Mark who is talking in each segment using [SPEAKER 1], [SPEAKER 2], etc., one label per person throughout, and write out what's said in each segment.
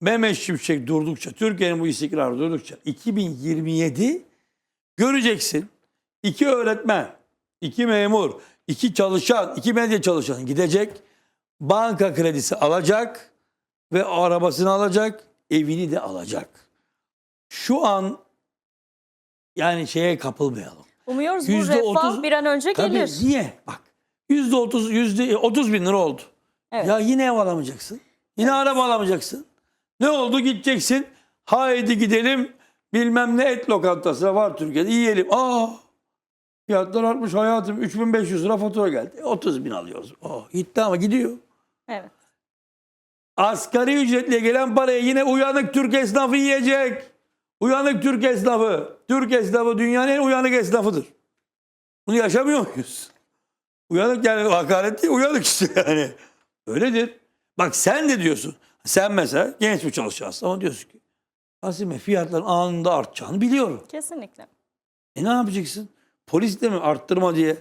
[SPEAKER 1] Mehmet Şimşek durdukça, Türkiye'nin bu istikrarı durdukça 2027 göreceksin. iki öğretmen, iki memur, iki çalışan, iki medya çalışan gidecek. Banka kredisi alacak ve arabasını alacak, evini de alacak. Şu an yani şeye kapılmayalım.
[SPEAKER 2] Umuyoruz bu refah
[SPEAKER 1] otuz-
[SPEAKER 2] bir an önce
[SPEAKER 1] Tabii
[SPEAKER 2] gelir.
[SPEAKER 1] niye? Bak yüzde otuz, yüzde otuz bin lira oldu.
[SPEAKER 2] Evet.
[SPEAKER 1] Ya yine ev alamayacaksın. Yine araba alamayacaksın. Ne oldu? Gideceksin. Haydi gidelim bilmem ne et lokantasına var Türkiye'de yiyelim. Aa fiyatlar artmış hayatım 3500 lira fatura geldi. 30 bin alıyoruz. Oh, gitti ama gidiyor.
[SPEAKER 2] Evet.
[SPEAKER 1] Asgari ücretliye gelen parayı yine uyanık Türk esnafı yiyecek. Uyanık Türk esnafı. Türk esnafı dünyanın en uyanık esnafıdır. Bunu yaşamıyor muyuz? Uyanık yani hakaret değil uyanık işte yani. Öyledir. Bak sen de diyorsun. Sen mesela genç bir çalışansın ama diyorsun ki Azime fiyatların anında artacağını biliyorum.
[SPEAKER 2] Kesinlikle.
[SPEAKER 1] E ne yapacaksın? Polis de mi arttırma diye?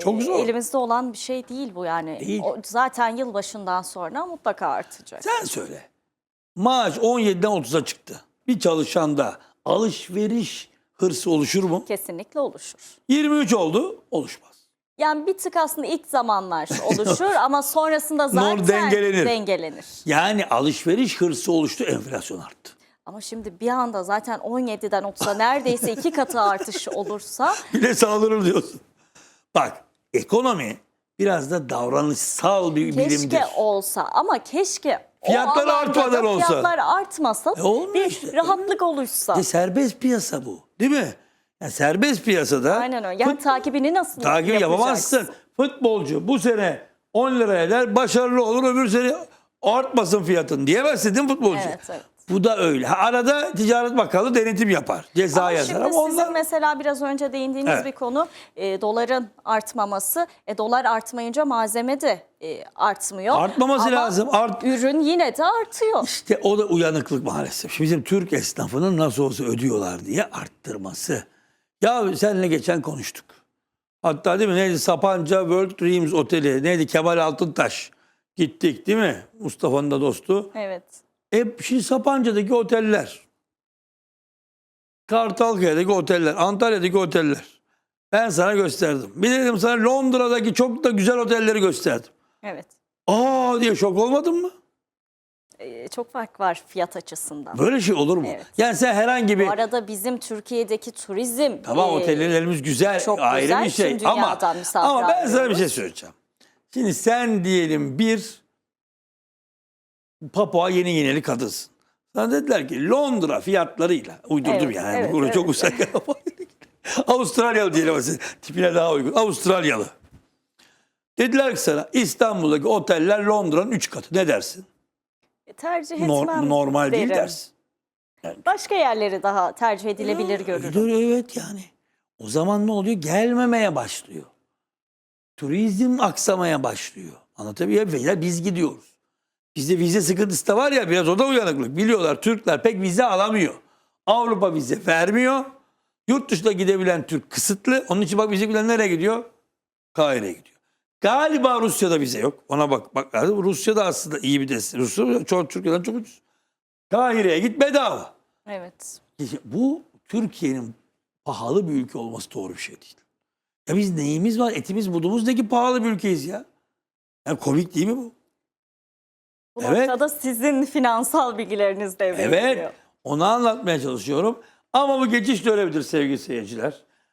[SPEAKER 1] Çok
[SPEAKER 2] Ee,
[SPEAKER 1] zor.
[SPEAKER 2] Elimizde olan bir şey değil bu yani.
[SPEAKER 1] Değil.
[SPEAKER 2] O, zaten yılbaşından sonra mutlaka artacak.
[SPEAKER 1] Sen söyle. Maaş 17'den 30'a çıktı. Bir çalışanda alışveriş hırsı oluşur mu?
[SPEAKER 2] Kesinlikle oluşur.
[SPEAKER 1] 23 oldu, oluşmaz.
[SPEAKER 2] Yani bir tık aslında ilk zamanlar oluşur ama sonrasında
[SPEAKER 1] Nur
[SPEAKER 2] zaten
[SPEAKER 1] dengelenir.
[SPEAKER 2] dengelenir.
[SPEAKER 1] Yani alışveriş hırsı oluştu, enflasyon arttı.
[SPEAKER 2] Ama şimdi bir anda zaten 17'den 30'a neredeyse iki katı artış olursa
[SPEAKER 1] Bir de saldırır diyorsun. Bak, ekonomi biraz da davranışsal bir bilimdir.
[SPEAKER 2] keşke olsa ama keşke
[SPEAKER 1] Fiyatlar artmadan
[SPEAKER 2] da
[SPEAKER 1] olsa.
[SPEAKER 2] Fiyatlar artmasa
[SPEAKER 1] E olmuyor
[SPEAKER 2] bir
[SPEAKER 1] işte.
[SPEAKER 2] rahatlık oluşsa.
[SPEAKER 1] E serbest piyasa bu, değil mi? Yani serbest piyasada
[SPEAKER 2] Aynen öyle. Yani takibini nasıl
[SPEAKER 1] takip
[SPEAKER 2] yapacaksın?
[SPEAKER 1] yapamazsın. Futbolcu bu sene 10 lira eder, başarılı olur, öbür sene artmasın fiyatın diyemezsin değil mi futbolcu?
[SPEAKER 2] Evet, evet.
[SPEAKER 1] Bu da öyle. Ha, Arada Ticaret Bakanlığı denetim yapar. Ceza
[SPEAKER 2] Ama
[SPEAKER 1] yazar
[SPEAKER 2] şimdi
[SPEAKER 1] ama
[SPEAKER 2] sizin
[SPEAKER 1] onlar...
[SPEAKER 2] mesela biraz önce değindiğiniz
[SPEAKER 1] Evet.
[SPEAKER 2] bir konu e, doların artmaması. E, dolar artmayınca malzeme de e, artmıyor.
[SPEAKER 1] Artmaması
[SPEAKER 2] Ama
[SPEAKER 1] lazım. Art...
[SPEAKER 2] Ürün yine de artıyor.
[SPEAKER 1] İşte o da uyanıklık maalesef. Şimdi bizim Türk esnafının nasıl olsa ödüyorlar diye arttırması. Ya seninle geçen konuştuk. Hatta değil mi neydi Sapanca World Dreams Oteli neydi Kemal Altıntaş. Gittik değil mi? Mustafa'nın da dostu.
[SPEAKER 2] Evet.
[SPEAKER 1] E şimdi Sapanca'daki oteller. Kartalkaya'daki oteller. Antalya'daki oteller. Ben sana gösterdim. Bir de dedim sana Londra'daki çok da güzel otelleri gösterdim.
[SPEAKER 2] Evet.
[SPEAKER 1] Aa diye şok olmadın mı?
[SPEAKER 2] E, çok fark var fiyat açısından.
[SPEAKER 1] Böyle şey olur mu?
[SPEAKER 2] Evet.
[SPEAKER 1] Yani sen herhangi bir
[SPEAKER 2] Bu arada bizim Türkiye'deki turizm
[SPEAKER 1] tamam
[SPEAKER 2] e,
[SPEAKER 1] otellerimiz güzel
[SPEAKER 2] çok
[SPEAKER 1] ayrı
[SPEAKER 2] güzel.
[SPEAKER 1] bir şey
[SPEAKER 2] Tüm
[SPEAKER 1] ama
[SPEAKER 2] dünyadan misafir
[SPEAKER 1] ama ben sana bir şey söyleyeceğim. Şimdi sen diyelim bir Papua Yeni Gineli kadınsın. Sana dediler ki Londra fiyatlarıyla uydurdum
[SPEAKER 2] Evet,
[SPEAKER 1] yani.
[SPEAKER 2] evet,
[SPEAKER 1] Bunu
[SPEAKER 2] evet.
[SPEAKER 1] çok uzak. Avustralyalı diyelim ama tipine daha uygun. Avustralyalı. Dediler ki sana İstanbul'daki oteller Londra'nın 3 katı. Ne dersin?
[SPEAKER 2] Tercih etmem
[SPEAKER 1] Nor- normal değil
[SPEAKER 2] derim.
[SPEAKER 1] dersin.
[SPEAKER 2] Başka yerleri daha tercih edilebilir görürüm.
[SPEAKER 1] Dur, Evet yani. O zaman ne oluyor? Gelmemeye başlıyor. Turizm aksamaya başlıyor. Anlatabiliyor muyum? Veya biz gidiyoruz. Bizde vize sıkıntısı da var ya biraz o da uyanıklık. Biliyorlar Türkler pek vize alamıyor. Avrupa vize vermiyor. Yurt dışına gidebilen Türk kısıtlı. Onun için bak bizimkiler nereye gidiyor? Kahire'ye gidiyor. Galiba Rusya'da vize yok. Ona bak bak lazım. Rusya'da aslında iyi bir destek. Rusya çok Türkiye'den çok ucuz. Kahire'ye git bedava.
[SPEAKER 2] Evet.
[SPEAKER 1] Bu Türkiye'nin pahalı bir ülke olması doğru bir şey değil. Ya biz neyimiz var? Etimiz budumuz ne ki pahalı bir ülkeyiz ya. Yani komik değil mi bu?
[SPEAKER 2] Bu
[SPEAKER 1] Evet.
[SPEAKER 2] noktada sizin finansal bilgileriniz devreye
[SPEAKER 1] Evet. Onu anlatmaya çalışıyorum. Ama bu geçiş dönemidir sevgili seyirciler.